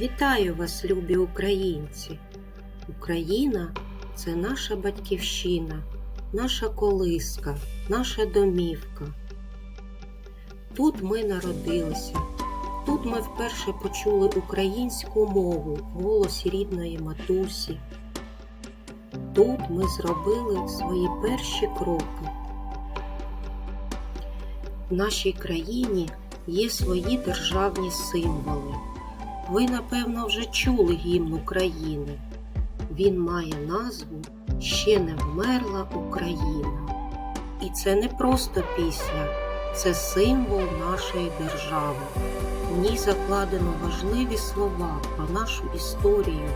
Вітаю вас, любі українці! Україна це наша батьківщина, наша колиска, наша домівка. Тут ми народилися, тут ми вперше почули українську мову в голосі рідної матусі. Тут ми зробили свої перші кроки. В нашій країні є свої державні символи. Ви, напевно, вже чули гімн України. Він має назву Ще не вмерла Україна. І це не просто пісня, це символ нашої держави. В ній закладено важливі слова про нашу історію,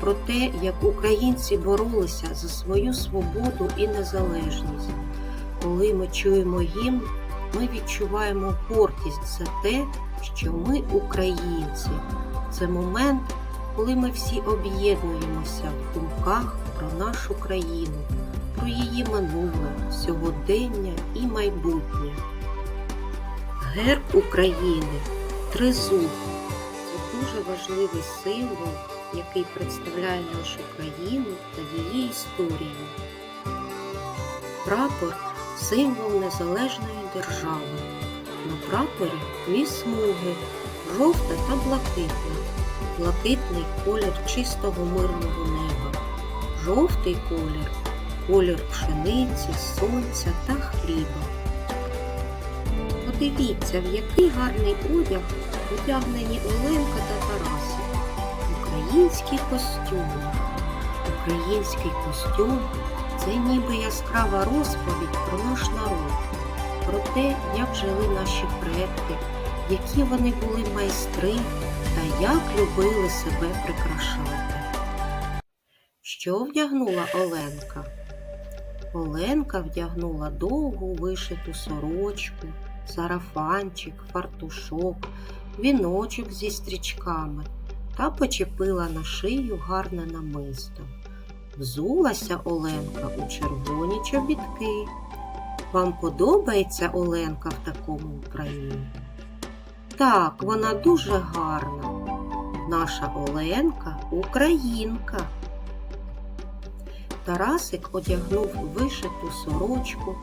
про те, як українці боролися за свою свободу і незалежність. Коли ми чуємо гімн, ми відчуваємо гордість за те, що ми українці. Це момент, коли ми всі об'єднуємося в думках про нашу країну, про її минуле, сьогодення і майбутнє. Герб України тризуб це дуже важливий символ, який представляє нашу країну та її історію. Прапор символ незалежної держави. На прапорі дві смуги жовта та блакитна. Блакитний колір чистого мирного неба. Жовтий колір колір пшениці, сонця та хліба. Подивіться, в який гарний одяг одягнені Оленка та Тарасик. Українські костюми. Український костюм це ніби яскрава розповідь про наш народ, про те, як жили наші предки, які вони були майстри та як любили себе прикрашати. Що вдягнула Оленка? Оленка вдягнула довгу вишиту сорочку, сарафанчик, фартушок, віночок зі стрічками та почепила на шию гарне намисто. Взулася Оленка у червоні чобітки. Вам подобається Оленка в такому вбранні? Так, вона дуже гарна. Наша Оленка українка. Тарасик одягнув вишиту сорочку,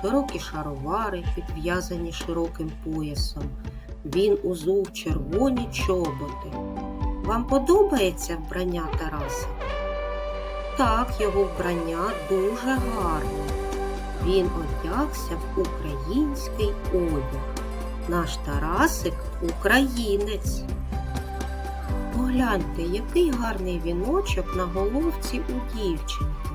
широкі шаровари, підв'язані широким поясом. Він узув червоні чоботи. Вам подобається вбрання Тарасика? Так, його вбрання дуже гарне. Він одягся в український одяг. Наш Тарасик українець. Погляньте, який гарний віночок на головці у дівчинки.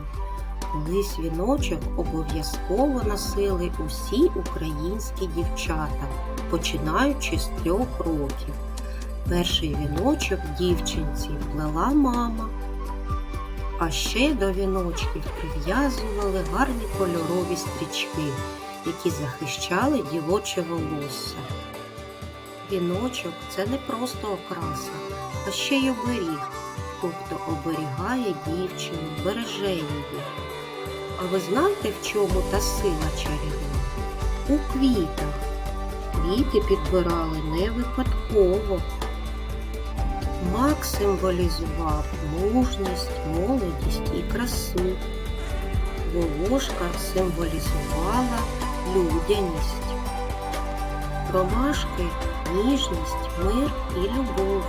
Колись віночок обов'язково носили усі українські дівчата, починаючи з трьох років. Перший віночок дівчинці плела мама. А ще до віночків прив'язували гарні кольорові стрічки, які захищали дівоче волосся. Віночок це не просто окраса, а ще й оберіг, тобто оберігає дівчину, береже її. А ви знаєте, в чому та сила чарівна? У квітах. Квіти підбирали не випадково. Мак символізував мужність, молодість і красу. Волошка символізувала людяність. Ромашки ніжність, мир і любов.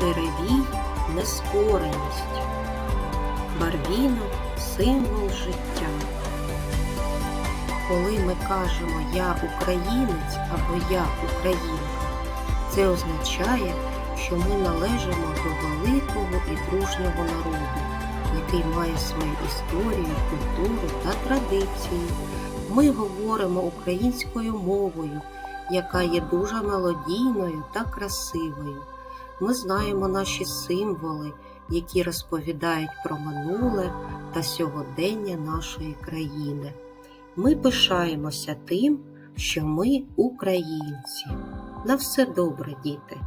Перевій нескореність. Барвінок символ життя. Коли ми кажемо Я українець або Я українка, це означає, що ми належимо до великого і дружнього народу, який має свою історію, культуру та традиції. Ми говоримо українською мовою, яка є дуже мелодійною та красивою. Ми знаємо наші символи, які розповідають про минуле та сьогодення нашої країни. Ми пишаємося тим, що ми українці. На все добре, діти!